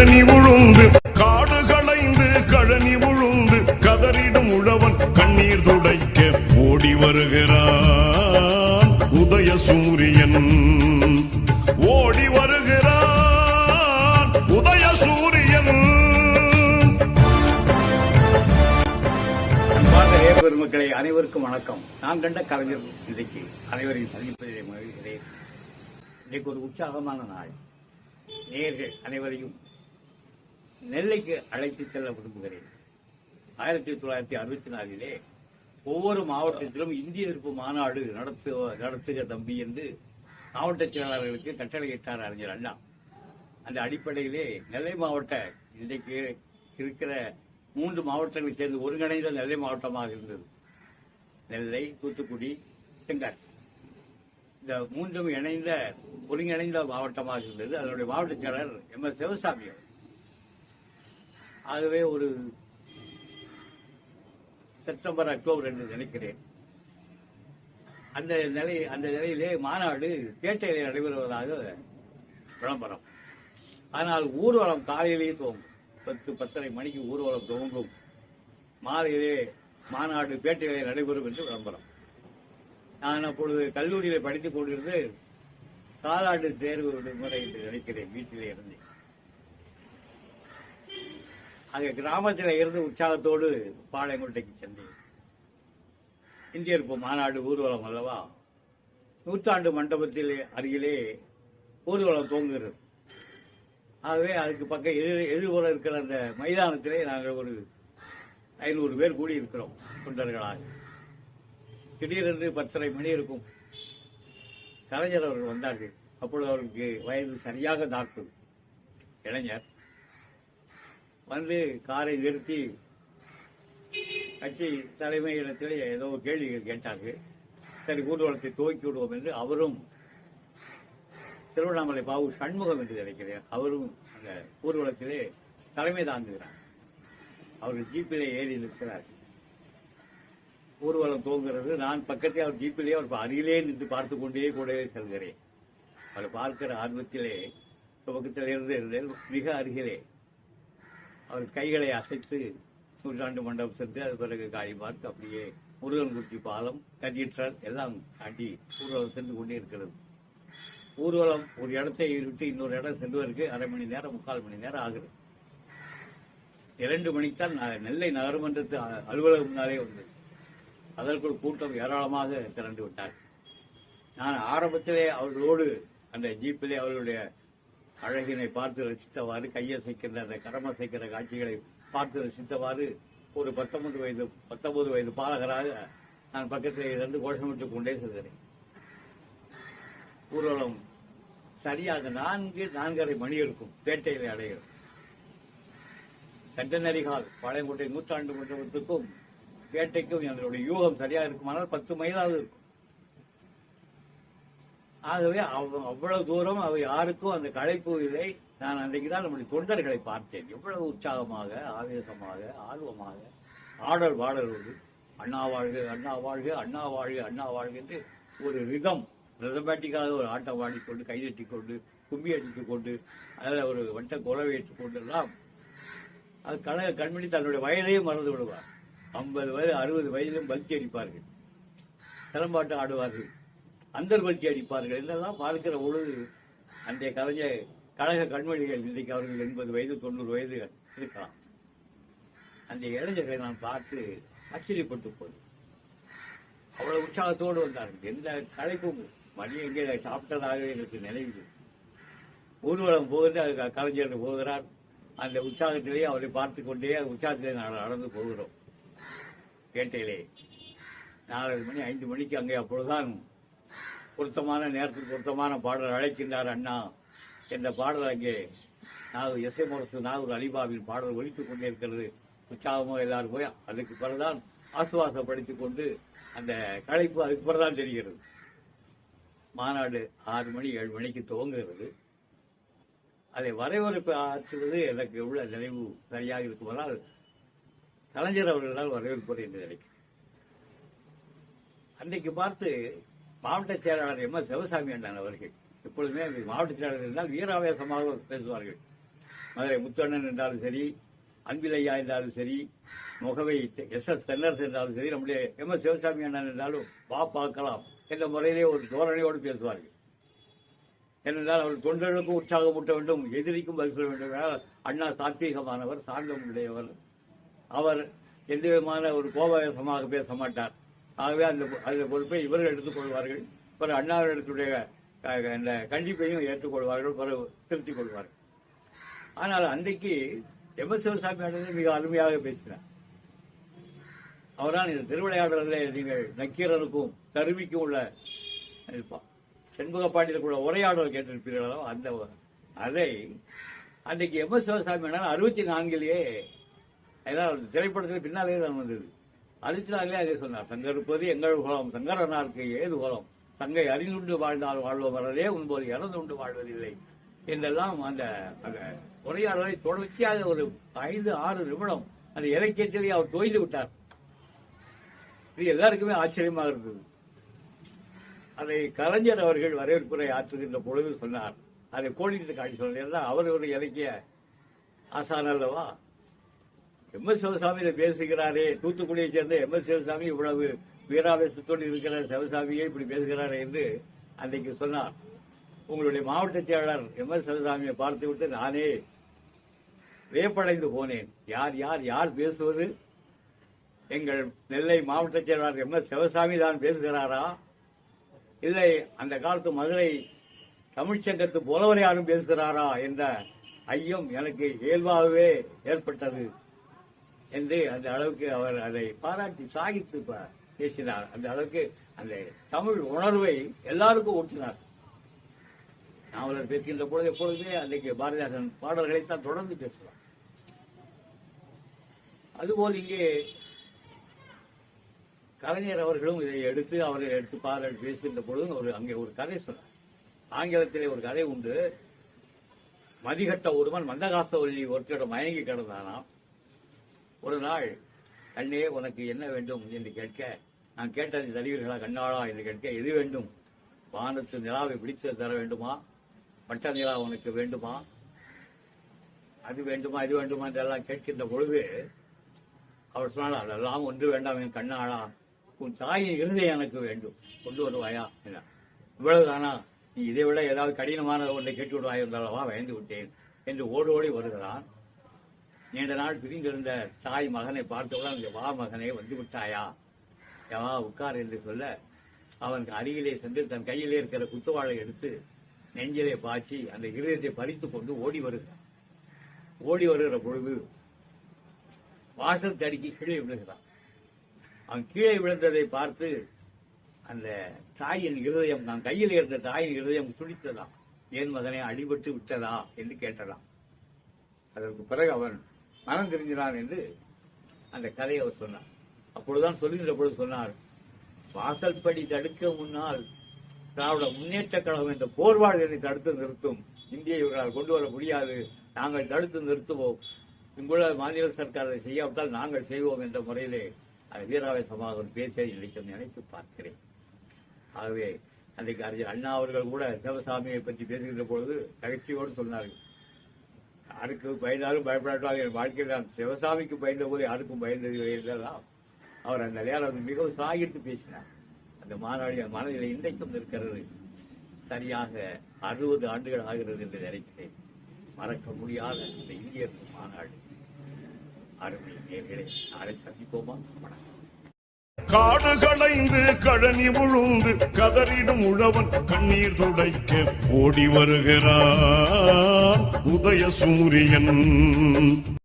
கழனி உழுந்து காடு களைந்து கழனி உழுந்து கதறிடும் உழவன் கண்ணீர் துடைக்க ஓடி வருகிறான் உதய சூரியன். ஓடி வருகிறான் உதய சூரியன். பெருமக்களை அனைவருக்கும் வணக்கம். நான் கண்ட கலைஞர் இன்றைக்கு அனைவரையும் சந்திப்பதிலே மகிழ்கிறேன். இன்றைக்கு ஒரு உற்சாகமான நாள். நேர்கள் அனைவரையும் நெல்லைக்கு அழைத்து செல்ல விரும்புகிறேன். ஆயிரத்தி தொள்ளாயிரத்தி அறுபத்தி நாலிலே ஒவ்வொரு மாவட்டத்திலும் இந்திய எதிர்ப்பு மாநாடு நடத்து நடத்துக தம்பி என்று மாவட்ட செயலாளர்களுக்கு கட்டளையிட்டார் அறிஞர் அண்ணா. அந்த அடிப்படையிலே நெல்லை மாவட்ட இன்றைக்கு இருக்கிற மூன்று மாவட்டங்களை சேர்ந்து ஒருங்கிணைந்த நெல்லை மாவட்டமாக இருந்தது. நெல்லை தூத்துக்குடி தென்காசி இந்த மூன்றும் இணைந்த ஒருங்கிணைந்த மாவட்டமாக இருந்தது. அதனுடைய மாவட்ட செயலர் எம் எஸ் சிவசாமி அவர். ஆகவே ஒரு செப்டம்பர் அக்டோபர் என்று நினைக்கிறேன். அந்த நிலை அந்த நிலையிலே மாநாடு தேட்டையிலே நடைபெறுவதாக விளம்பரம். ஆனால் ஊர்வலம் காலையிலேயே துவங்கும் பத்து பத்தரை மணிக்கு ஊர்வலம் துவங்கும் மாலையிலே மாநாடு பேட்டையிலே நடைபெறும் என்று விளம்பரம். நான் அப்பொழுது கல்லூரியில் படித்துக் கொண்டிருந்து காலாண்டு தேர்வு விடுமுறை என்று நினைக்கிறேன் வீட்டிலே இருந்தேன் அங்கே கிராமத்தில் இருந்து உற்சாகத்தோடு பாளையங்கோட்டைக்கு சென்றேன் இந்தியர்ப்பு மாநாடு ஊர்வலம் அல்லவா? நூற்றாண்டு மண்டபத்தில் அருகிலே ஊர்வலம் தோங்குகிறது. ஆகவே அதுக்கு பக்கம் எதிர் எதிர்புறம் இருக்கிற அந்த மைதானத்திலே நாங்கள் ஒரு ஐநூறு பேர் கூடி இருக்கிறோம் தொண்டர்களாக திடீரென்று பத்தரை மணி இருக்கும். கலைஞர் அவர்கள் வந்தார்கள். அப்பொழுது அவருக்கு வயது சரியாக நாற்பது. இளைஞர் வந்து காரை நிறுத்தி கட்சி தலைமை தலைமையிடத்தில் ஏதோ கேள்விகள் கேட்டார்கள். சரி ஊர்வலத்தை துவக்கி விடுவோம் என்று அவரும் திருவண்ணாமலை பாபு சண்முகம் என்று நினைக்கிறேன் அவரும் அந்த ஊர்வலத்திலே தலைமை தாங்குகிறார். அவர் ஜீப்பிலே ஏறி நிற்கிறார். ஊர்வலம் தோங்குறது நான் பக்கத்தில் அவர் ஜீப்பிலே அவர் அருகிலே நின்று பார்த்து கொண்டே கூடவே செல்கிறேன். அவர் பார்க்கிற ஆர்வத்திலே துவக்கத்தில் இருந்து இருந்தேன் மிக அருகிலே. அவர் கைகளை அசைத்து நூற்றாண்டு மண்டபம் சென்று அது பிறகு காய் பார்த்து அப்படியே முருகன்குட்டி பாலம் கதீட்ரல் எல்லாம் தாண்டி ஊர்வலம் சென்று கொண்டே இருக்கிறது. ஊர்வலம் ஒரு இடத்தை விட்டு இன்னொரு இடம் செல்வதற்கு அரை மணி நேரம் முக்கால் மணி நேரம் ஆகுது. இரண்டு மணிக்குத்தான் நெல்லை நகரமன்றத்து அலுவலகம் முன்னாலே வந்தது. அதற்குள் கூட்டம் ஏராளமாக திரண்டு விட்டார் நான் ஆரம்பத்திலே அவர்களோடு அந்த ஜீப்பிலே அவர்களுடைய அழகினை பார்த்து ரசித்தவாறு கையசைக்கின்ற அந்த கரமசைக்கிற காட்சிகளை பார்த்து ரசித்தவாறு ஒரு பத்தொன்பது வயது பத்தொன்பது வயது பாலகராக நான் பக்கத்தில் இருந்து கோஷமிட்டுக் கொண்டே செல்கிறேன். ஊர்வலம் சரியாக நான்கு நான்கரை மணி இருக்கும் பேட்டையில் அடையும் சென்டனரி பழையங்குட்டை நூற்றாண்டு மன்றத்துக்கும் பேட்டைக்கும் எங்களுடைய யூகம் சரியாக இருக்குமானால் பத்து மைலாவது இருக்கும். ஆகவே அவ்வளவு தூரம் அவை யாருக்கும் அந்த களைப்பு இல்லை நான் அன்றைக்கு தான் நம்முடைய தொண்டர்களை பார்த்தேன். எவ்வளவு உற்சாகமாக ஆவேசமாக ஆர்வமாக ஆடல் பாடலோடு அண்ணா வாழ்க அண்ணா வாழ்க அண்ணா வாழ்க அண்ணா வாழ்க என்று ஒரு ரிதம் ரிதமேட்டிக்காக ஒரு ஆட்டம் ஆடிக்கொண்டு கைதட்டி கொண்டு கும்பி அடித்துக் கொண்டு அதில் ஒரு வட்ட குலவை கொண்டு எல்லாம் அது கழக கண்மணி தன்னுடைய வயதையும் மறந்து விடுவார் ஐம்பது வயது அறுபது வயதிலும் பல்கி அடிப்பார்கள். சிலம்பாட்டம் ஆடுவார்கள். அந்தர் அடிப்பார்கள். என்னெல்லாம் பார்க்கிற பொழுது அந்த கலைஞர் கழக கண்மொழிகள் இன்றைக்கு அவர்கள் எண்பது வயது தொண்ணூறு வயது இருக்கலாம். அந்த இளைஞர்களை நான் பார்த்து ஆச்சரியப்பட்டு போய் அவ்வளவு உற்சாகத்தோடு வந்தார்கள். எந்த கலைப்பும் மணி எங்கே சாப்பிட்டதாக எங்களுக்கு நினைவு ஊர்வலம் போகிறது அது கலைஞர் போகிறார். அந்த உற்சாகத்திலே அவரை பார்த்து கொண்டே உற்சாகத்திலே நாங்கள் நடந்து போகிறோம். பேட்டையிலே நாலரை மணி ஐந்து மணிக்கு அங்கே அப்பொழுதுதான் பொருத்தமான நேரத்துக்கு பொருத்தமான பாடல் அழைக்கின்றார் அண்ணா. என்ற பாடல் அங்கே நாகூர் எஸ். எம். அரசு நாகூர் அலிபாவின் பாடல் ஒலித்துக் கொண்டிருக்கிறது. உற்சாகமாக எல்லாரும் போய் அதுக்கு பிறகுதான் ஆசுவாசப்படுத்திக் கொண்டு அந்த களைப்பு அதுக்கு பிறகுதான் தெரிகிறது. மாநாடு ஆறு மணி ஏழு மணிக்கு துவங்குகிறது. அதை வரவேற்பு ஆற்றுவது எனக்கு உள்ள நினைவு சரியாக இருக்குமானால் கலைஞர் அவர்களால் வரவேற்பு என்று நினைக்கிறேன். அன்றைக்கு பார்த்து மாவட்ட செயலாளர் எம் எஸ் சிவசாமி அண்ணன் அவர்கள். எப்பொழுதுமே மாவட்ட செயலாளர் என்றால் வீராவேசமாக பேசுவார்கள். மதுரை முத்தண்ணன் என்றாலும் சரி அன்பிலையா என்றாலும் சரி முகவை எஸ் எஸ் தென்னரசு என்றாலும் சரி நம்முடைய எம் எஸ் சிவசாமி அண்ணன் என்றாலும் வா பார்க்கலாம் என்ற முறையிலே ஒரு தோரணையோடு பேசுவார்கள். ஏனென்றால் அவர் தொண்டர்களுக்கும் உற்சாகமூட்ட வேண்டும் எதிரிக்கும் பதில் சொல்ல வேண்டும். என்றால் அண்ணா சாத்வீகமானவர் சாந்தம் உடையவர் அவர் எந்த விதமான ஒரு கோபவேசமாக பேச மாட்டார். ஆகவே அந்த அந்த பொறுப்பை இவர்கள் எடுத்துக்கொள்வார்கள் பிறகு அண்ணாவிடத்துடைய அந்த கண்டிப்பையும் ஏற்றுக்கொள்வார்கள் பிறகு திருத்திக் கொள்வார்கள். ஆனால் அன்றைக்கு எம் எஸ் சிவசாமி அண்ணன் மிக அருமையாக பேசினார். அவர்தான் இந்த திருவிளையாடலில் நீங்கள் நக்கீரனுக்கும் தருமிக்கும் உள்ள பா- செண்பகப்பாண்டியில் உள்ள உரையாடல் கேட்டிருப்பீர்களோ அந்த அதை அன்றைக்கு எம் எஸ் சிவசாமி அண்ணன் அறுபத்தி நான்கிலேயே ஏதாவது திரைப்படத்தில் பின்னாலே தான் வந்தது. அறுபத்தி அதே சொன்னார். சங்கருப்பது எங்கள் குலம். சங்கரனாருக்கு ஏது குலம்? சங்கை அறிந்துண்டு வாழ்ந்தால் வாழ்வோம் வரலே உண்போது இறந்துண்டு வாழ்வதில்லை. என்றெல்லாம் அந்த அந்த உரையாடலை தொடர்ச்சியாக ஒரு ஐந்து ஆறு நிமிடம் அந்த இலக்கியத்திலே அவர் தோய்ந்து விட்டார். இது எல்லாருக்குமே ஆச்சரியமாக இருந்தது. அதை கலைஞர் அவர்கள் வரவேற்புரை ஆற்றுகின்ற பொழுது சொன்னார். அதை கோடிட்டு காட்டி சொன்னார் அவர் ஒரு இலக்கிய ஆசான் அல்லவா? எம் எஸ் சிவசாமி இதை பேசுகிறாரே. தூத்துக்குடியை சேர்ந்த எம் எஸ் சிவசாமி இவ்வளவு வீராவேசத்தோடு இருக்கிற சிவசாமியே இப்படி பேசுகிறாரே என்று அன்றைக்கு சொன்னார். உங்களுடைய மாவட்ட செயலாளர் எம் எஸ் சிவசாமியை பார்த்துவிட்டு நானே வியப்படைந்து போனேன். யார் யார் யார் பேசுவது? எங்கள் நெல்லை மாவட்ட செயலாளர் எம் எஸ் சிவசாமி தான் பேசுகிறாரா? இல்லை அந்த காலத்து மதுரை தமிழ்ச்சங்கத்து புலவர் யாரும் பேசுகிறாரா என்ற ஐயம் எனக்கு இயல்பாகவே ஏற்பட்டது. என்று அந்த அளவுக்கு அவர் அதை பாராட்டி சாகித்து பேசினார். அந்த அளவுக்கு அந்த தமிழ் உணர்வை எல்லாருக்கும் ஊற்றினார் நாவலர் பேசுகின்ற பொழுது எப்பொழுதுமே அன்றைக்கு பாரதிதாசன் பாடல்களைத்தான் தொடர்ந்து பேசுவார். அதுபோல் இங்கே கலைஞர் அவர்களும் இதை எடுத்து அவரை எடுத்து பாராட்டி பேசுகின்ற பொழுது ஒரு அங்கே ஒரு கதை சொன்னார். ஆங்கிலத்திலே ஒரு கதை உண்டு. மதிகட்ட ஒருவன் மந்தகாசவல்லி ஒருத்தரிடம் மயங்கி கிடந்தானாம். ஒரு நாள் கண்ணே உனக்கு என்ன வேண்டும்? என்று கேட்க நான் கேட்டதை தருவீர்களா கண்ணாளா? என்று கேட்க எது வேண்டும்? வானத்து நிலாவை பிடித்து தர வேண்டுமா? பட்ட நிலா உனக்கு வேண்டுமா? அது வேண்டுமா இது வேண்டுமா? என்றெல்லாம் கேட்கின்ற பொழுது அவர் சொன்னார் அதெல்லாம் ஒன்று வேண்டாம் என் கண்ணாளா. உன் தாயின் இருதயம் எனக்கு வேண்டும். கொண்டு வருவாயா? என்ன இவ்வளவுதானா? நீ இதை விட ஏதாவது கடினமான ஒன்றை கேட்டு விடுவாய் என்றளவா பயந்து விட்டேன். என்று ஓடோடி வருகிறான். நீண்ட நாள் பிரிந்திருந்த தாய் மகனை பார்த்தவுடன் அங்கே வா மகனே வந்து விட்டாயா? யவா உட்கார் என்று சொல்ல அவன் அருகிலே சென்று தன் கையிலே இருக்கிற குத்துவாளை எடுத்து நெஞ்சிலே பாய்ச்சி அந்த இருதயத்தை பறித்துக் கொண்டு ஓடி வருகிறான். ஓடி வருகிற பொழுது வாசல் தடுக்கி கீழே விழுகிறான். அவன் கீழே விழுந்ததை பார்த்து அந்த தாயின் இருதயம் நான் கையில் இருந்த தாயின் இருதயம் துடித்ததா? ஏன் மகனை அடிபட்டு விட்டதா? என்று கேட்டதாம். அதற்கு பிறகு அவன் மனம் தெரிஞ்சினான் என்று அந்த கதையை அவர் சொன்னார். அப்பொழுதுதான் சொல்லுகின்ற பொழுது சொன்னார் வாசல் படி தடுக்க முன்னால் திராவிட முன்னேற்ற கழகம் என்ற போர்வாளர்களை என்னை தடுத்து நிறுத்தும். இந்திய இவர்களால் கொண்டு வர முடியாது. நாங்கள் தடுத்து நிறுத்துவோம். இங்குள்ள மாநில சர்க்கார் அதை செய்யாவிட்டால் நாங்கள் செய்வோம் என்ற முறையிலே அது வீராவை அவர் பேசிய நினைக்கும் நினைத்து பார்க்கிறேன். ஆகவே அன்றைக்கு அறிஞர் அண்ணா அவர்கள் கூட சிவசாமியை பற்றி பேசுகின்ற பொழுது நகைச்சுவையோடு சொன்னார்கள் யாருக்கு பயந்தாலும் பயப்படாட்டாலும் என் வாழ்க்கையில் நான் சிவசாமிக்கு பயந்த போது யாருக்கும் பயந்ததில்லை இல்லைதான் அவர் அந்த நேரம் மிகவும் சாகித்து பேசினார். அந்த மாநாடு என் மனதில் இன்றைக்கும் இருக்கிறது சரியாக அறுபது ஆண்டுகள் ஆகிறது என்று நினைக்கிறேன். மறக்க முடியாத இந்த இந்தியர்கள் மாநாடு. அருமை நேர்களை நாளை சந்திப்போமா? வணக்கம். காடு களைந்து கழனி முழுந்து கதறிடும் உழவன் கண்ணீர் துடைக்க ஓடி வருகிறான் உதய சூரியன்